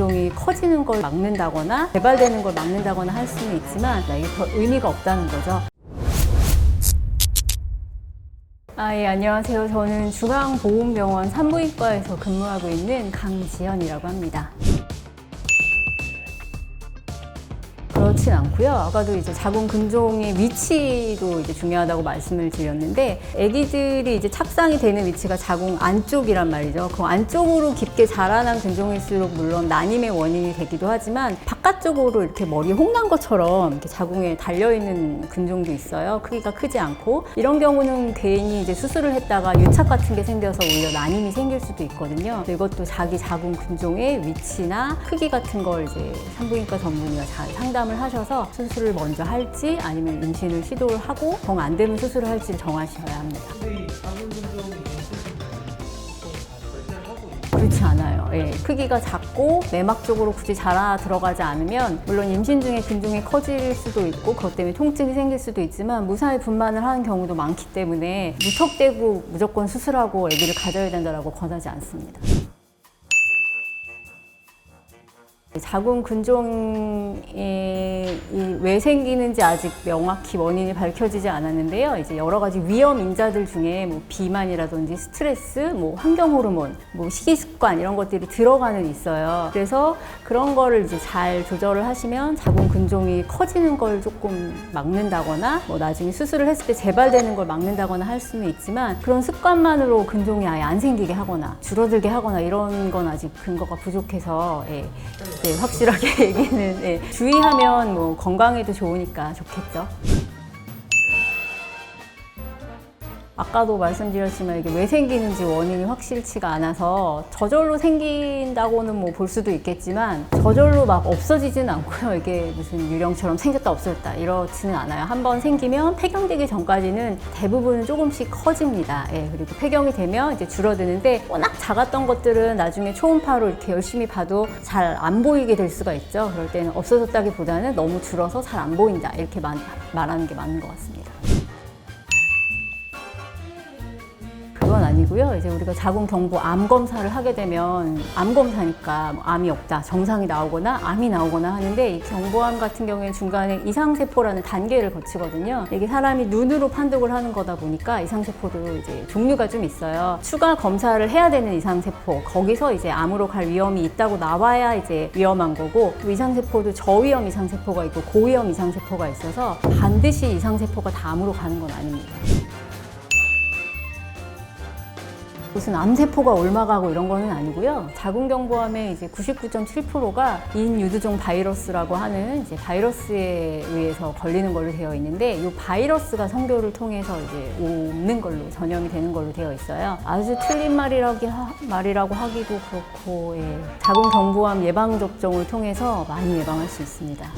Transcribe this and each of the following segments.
근종이 커지는 걸 막는다거나 개발되는 걸 막는다거나 할 수는 있지만 이게 더 의미가 없다는 거죠. 아, 예, 안녕하세요. 저는 중앙보훈병원 산부인과에서 근무하고 있는 강지연이라고 합니다. 그렇진 않고요. 아까도 이제 자궁 근종의 위치도 이제 중요하다고 말씀을 드렸는데, 아기들이 이제 착상이 되는 위치가 자궁 안쪽이란 말이죠. 그 안쪽으로 깊게 자라난 근종일수록 물론 난임의 원인이 되기도 하지만 바깥쪽으로 이렇게 머리 홍난 것처럼 이렇게 자궁에 달려 있는 근종도 있어요. 크기가 크지 않고 이런 경우는 괜히 이제 수술을 했다가 유착 같은 게 생겨서 오히려 난임이 생길 수도 있거든요. 이것도 자기 자궁 근종의 위치나 크기 같은 걸 이제 산부인과 전문의가 잘 상담을 하셔서 수술을 먼저 할지 아니면 임신을 시도를 하고 정 안 되면 수술을 할지 정하셔야 합니다. 근데 이 작은 그렇지 않아요. 예, 크기가 작고 내막 쪽으로 굳이 자라 들어가지 않으면 물론 임신 중에 근종이 커질 수도 있고 그것 때문에 통증이 생길 수도 있지만 무사히 분만을 하는 경우도 많기 때문에 무턱대고 무조건 수술하고 아기를 가져야 된다라고 권하지 않습니다. 자궁 근종이 왜 생기는지 아직 명확히 원인이 밝혀지지 않았는데요. 이제 여러 가지 위험 인자들 중에 뭐 비만이라든지 스트레스, 뭐 환경 호르몬, 뭐 식이 습관 이런 것들이 들어가는 있어요. 그래서 그런 거를 이제 잘 조절을 하시면 자궁 근종이 커지는 걸 조금 막는다거나 뭐 나중에 수술을 했을 때 재발되는 걸 막는다거나 할 수는 있지만 그런 습관만으로 근종이 아예 안 생기게 하거나 줄어들게 하거나 이런 건 아직 근거가 부족해서 예. 네, 확실하게 얘기는 예. 주의하면 뭐 건강에도 좋으니까 좋겠죠. 아까도 말씀드렸지만 이게 왜 생기는지 원인이 확실치가 않아서 저절로 생긴다고는 뭐 볼 수도 있겠지만 저절로 막 없어지지는 않고요. 이게 무슨 유령처럼 생겼다 없어졌다 이렇지는 않아요. 한번 생기면 폐경되기 전까지는 대부분은 조금씩 커집니다. 예, 그리고 폐경이 되면 이제 줄어드는데 워낙 작았던 것들은 나중에 초음파로 이렇게 열심히 봐도 잘 안 보이게 될 수가 있죠. 그럴 때는 없어졌다기보다는 너무 줄어서 잘 안 보인다 이렇게 말- 말하는 게 맞는 것 같습니다. 아니고요. 이제 우리가 자궁 경부 암 검사를 하게 되면 암 검사니까 뭐 암이 없다, 정상이 나오거나 암이 나오거나 하는데 이 경부암 같은 경우에는 중간에 이상세포라는 단계를 거치거든요. 이게 사람이 눈으로 판독을 하는 거다 보니까 이상세포도 이제 종류가 좀 있어요. 추가 검사를 해야 되는 이상세포 거기서 이제 암으로 갈 위험이 있다고 나와야 이제 위험한 거고 또 이상세포도 저위험 이상세포가 있고 고위험 이상세포가 있어서 반드시 이상세포가 다 암으로 가는 건 아닙니다. 무슨 암세포가 옮아가고 이런 거는 아니고요. 자궁경부암의 이제 99.7%가 인유두종 바이러스라고 하는 이제 바이러스에 의해서 걸리는 걸로 되어 있는데 이 바이러스가 성교를 통해서 이제 옮는 걸로 전염이 되는 걸로 되어 있어요. 아주 틀린 말이라고, 하, 말이라고 하기도 그렇고 예. 자궁경부암 예방 접종을 통해서 많이 예방할 수 있습니다.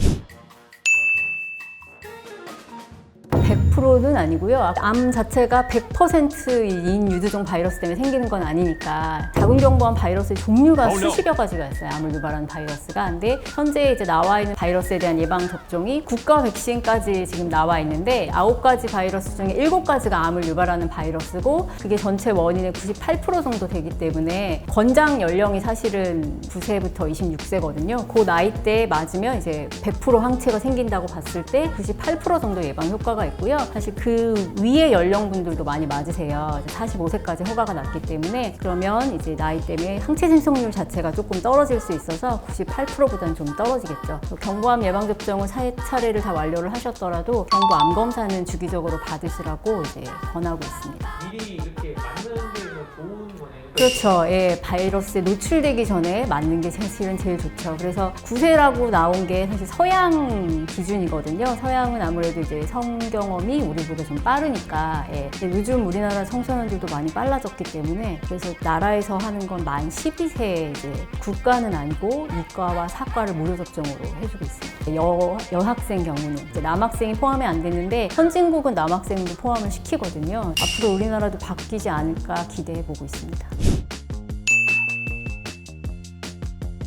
100%는 아니고요. 암 자체가 100%인 유두종 바이러스 때문에 생기는 건 아니니까 자궁경부암 바이러스의 종류가 수십여 가지가 있어요. 암을 유발하는 바이러스가. 근데 현재 이제 나와 있는 바이러스에 대한 예방 접종이 국가 백신까지 지금 나와 있는데 아홉 가지 바이러스 중에 일곱 가지가 암을 유발하는 바이러스고 그게 전체 원인의 98% 정도 되기 때문에 권장 연령이 사실은 9세부터 26세거든요. 그 나이 때 맞으면 이제 100% 항체가 생긴다고 봤을 때 98% 정도 예방 효과가 있고요. 사실 그 위의 연령분들도 많이 맞으세요. 45세까지 허가가 났기 때문에 그러면 이제 나이 때문에 항체 생성률 자체가 조금 떨어질 수 있어서 98%보다는 좀 떨어지겠죠. 또 경부암 예방 접종을 세 차례를 다 완료를 하셨더라도 경부암 검사는 주기적으로 받으시라고 이제 권하고 있습니다. 미리 이렇게 맞는 게뭐 좋은 거네요. 그렇죠. 예, 바이러스에 노출되기 전에 맞는 게 사실은 제일 좋죠. 그래서 9세라고 나온 게 사실 서양 기준이거든요. 서양은 아무래도 이제 성경험이 우리보다 좀 빠르니까. 예. 요즘 우리나라 청소년들도 많이 빨라졌기 때문에 그래서 나라에서 하는 건 만 12세 이제 국가는 아니고 이과와 사과를 무료 접종으로 해주고 있습니다. 여, 여학생 경우는 이제 남학생이 포함이 안 됐는데 선진국은 남학생도 포함을 시키거든요. 앞으로 우리나라도 바뀌지 않을까 기대해 보고 있습니다.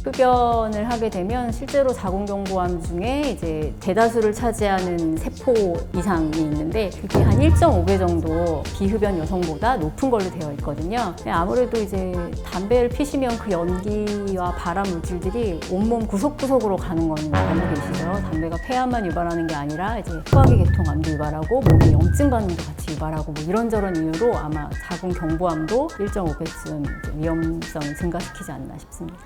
흡연을 하게 되면 실제로 자궁경부암 중에 이제 대다수를 차지하는 세포 이상이 있는데 그게 한 1.5배 정도 비흡연 여성보다 높은 걸로 되어 있거든요. 아무래도 이제 담배를 피시면 그 연기와 발암 물질들이 온몸 구석구석으로 가는 건 알고 계시죠? 담배가 폐암만 유발하는 게 아니라 이제 소화기 계통암도 유발하고 몸에 염증 반응도 같이 유발하고 뭐 이런저런 이유로 아마 자궁경부암도 1.5배쯤 위험성을 증가시키지 않나 싶습니다.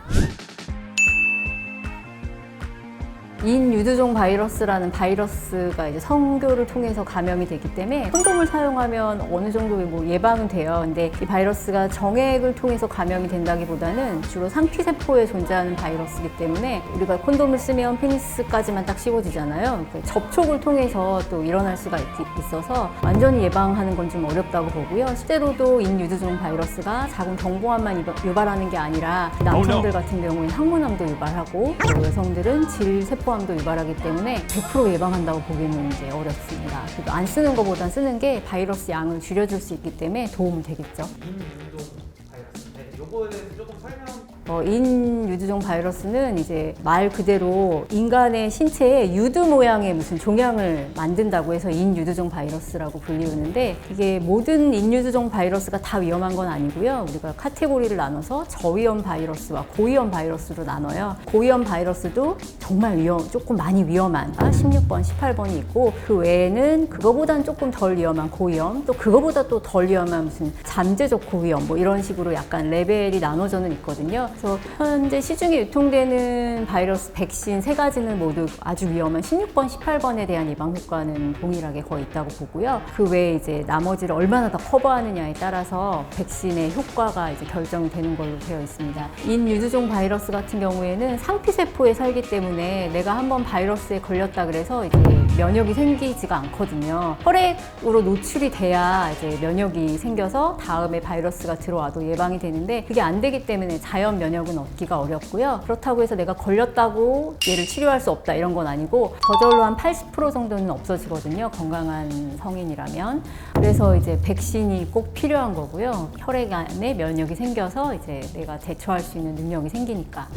인유두종 바이러스라는 바이러스가 이제 성교를 통해서 감염이 되기 때문에 콘돔을 사용하면 어느 정도의 뭐 예방은 돼요. 근데 이 바이러스가 정액을 통해서 감염이 된다기보다는 주로 상피세포에 존재하는 바이러스이기 때문에 우리가 콘돔을 쓰면 페니스까지만 딱 씹어지잖아요. 그 접촉을 통해서 또 일어날 수가 있, 있어서 완전히 예방하는 건 좀 어렵다고 보고요. 실제로도 인유두종 바이러스가 자궁 경부암만 유발- 유발하는 게 아니라 남성들 같은 경우에는 항문암도 유발하고 또 여성들은 질세포 암도 유발하기 때문에 100% 예방한다고 보기는 이제 어렵습니다. 그래도 안 쓰는 것보단 쓰는 게 바이러스 양을 줄여줄 수 있기 때문에 도움이 되겠죠. 요거에 대해서 조금 설명 어, 인유두종 바이러스는 이제 말 그대로 인간의 신체에 유두 모양의 무슨 종양을 만든다고 해서 인유두종 바이러스라고 불리우는데 이게 모든 인유두종 바이러스가 다 위험한 건 아니고요. 우리가 카테고리를 나눠서 저위험 바이러스와 고위험 바이러스로 나눠요. 고위험 바이러스도 정말 위험, 조금 많이 위험한 16번, 18번이 있고 그 외에는 그거보단 조금 덜 위험한 고위험, 또 그거보다 또 덜 위험한 무슨 잠재적 고위험 뭐 이런 식으로 약간 레벨 이 나눠져는 있거든요. 그래서 현재 시중에 유통되는 바이러스 백신 세 가지는 모두 아주 위험한 16번, 18번에 대한 예방 효과는 동일하게 거의 있다고 보고요. 그 외에 이제 나머지를 얼마나 더 커버하느냐에 따라서 백신의 효과가 이제 결정이 되는 걸로 되어 있습니다. 인유두종 바이러스 같은 경우에는 상피세포에 살기 때문에 내가 한번 바이러스에 걸렸다 그래서 이제 면역이 생기지가 않거든요. 혈액으로 노출이 돼야 이제 면역이 생겨서 다음에 바이러스가 들어와도 예방이 되는데 그게 안 되기 때문에 자연 면역은 얻기가 어렵고요. 그렇다고 해서 내가 걸렸다고 얘를 치료할 수 없다 이런 건 아니고 저절로 한 80% 정도는 없어지거든요. 건강한 성인이라면. 그래서 이제 백신이 꼭 필요한 거고요. 혈액 안에 면역이 생겨서 이제 내가 대처할 수 있는 능력이 생기니까.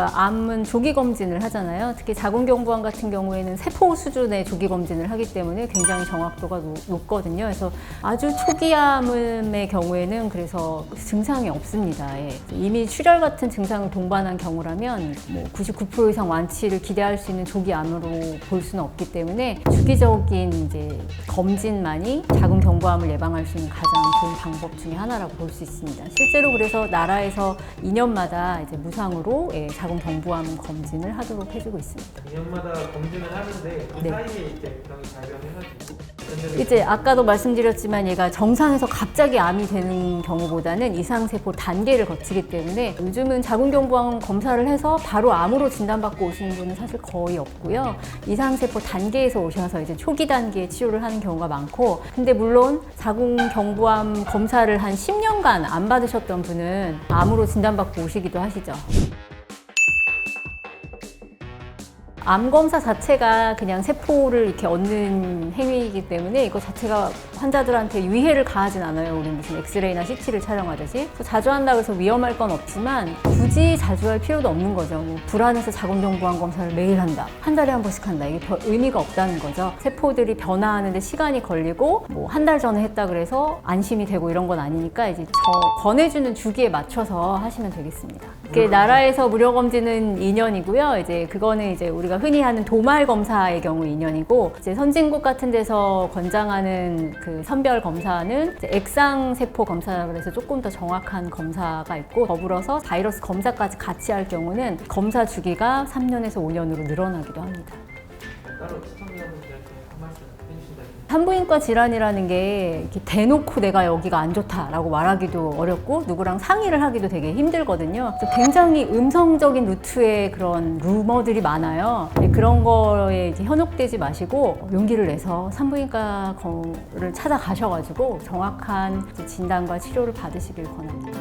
그러니까 암은 조기 검진을 하잖아요. 특히 자궁경부암 같은 경우에는 세포 수준의 조기 검진을 하기 때문에 굉장히 정확도가 노- 높거든요. 그래서 아주 초기 암의 경우에는 그래서 증상이 없습니다. 예. 이미 출혈 같은 증상을 동반한 경우라면 뭐 99% 이상 완치를 기대할 수 있는 조기 암으로 볼 수는 없기 때문에 주기적인 이제 검진만이 자궁경부암을 예방할 수 있는 가장 좋은 방법 중에 하나라고 볼 수 있습니다. 실제로 그래서 나라에서 2년마다 이제 무상으로 예, 자궁 경부암 검진을 하도록 해주고 있습니다. 2년마다 검진을 하는데 그 네. 사이에 이제 병이 발병해가지고 근데 이제 아까도 말씀드렸지만 얘가 정상에서 갑자기 암이 되는 경우보다는 이상세포 단계를 거치기 때문에 요즘은 자궁경부암 검사를 해서 바로 암으로 진단받고 오시는 분은 사실 거의 없고요. 이상세포 단계에서 오셔서 이제 초기 단계에 치료를 하는 경우가 많고 근데 물론 자궁경부암 검사를 한 10년간 안 받으셨던 분은 암으로 진단받고 오시기도 하시죠. 암 검사 자체가 그냥 세포를 이렇게 얻는 행위이기 때문에 이거 자체가 환자들한테 위해를 가하진 않아요. 우리 무슨 엑스레이나 CT를 촬영하듯이. 자주 한다고 해서 위험할 건 없지만 굳이 자주 할 필요도 없는 거죠. 뭐 불안해서 자궁경부암 검사를 매일 한다. 한 달에 한 번씩 한다. 이게 별 의미가 없다는 거죠. 세포들이 변화하는데 시간이 걸리고 뭐 한 달 전에 했다 그래서 안심이 되고 이런 건 아니니까 이제 저 권해주는 주기에 맞춰서 하시면 되겠습니다. 이게 나라에서 무료 검진은 2년이고요. 이제 그거는 이제 우리 가 흔히 하는 도말 검사의 경우 2년이고 이제 선진국 같은 데서 권장하는 그 선별 검사는 액상 세포 검사 그래서 조금 더 정확한 검사가 있고 더불어서 바이러스 검사까지 같이 할 경우는 검사 주기가 3년에서 5년으로 늘어나기도 합니다. 따로 시청자분 산부인과 질환이라는 게 이렇게 대놓고 내가 여기가 안 좋다라고 말하기도 어렵고 누구랑 상의를 하기도 되게 힘들거든요. 굉장히 음성적인 루트의 그런 루머들이 많아요. 근데 그런 거에 이제 현혹되지 마시고 용기를 내서 산부인과를 찾아가셔가지고 정확한 진단과 치료를 받으시길 권합니다.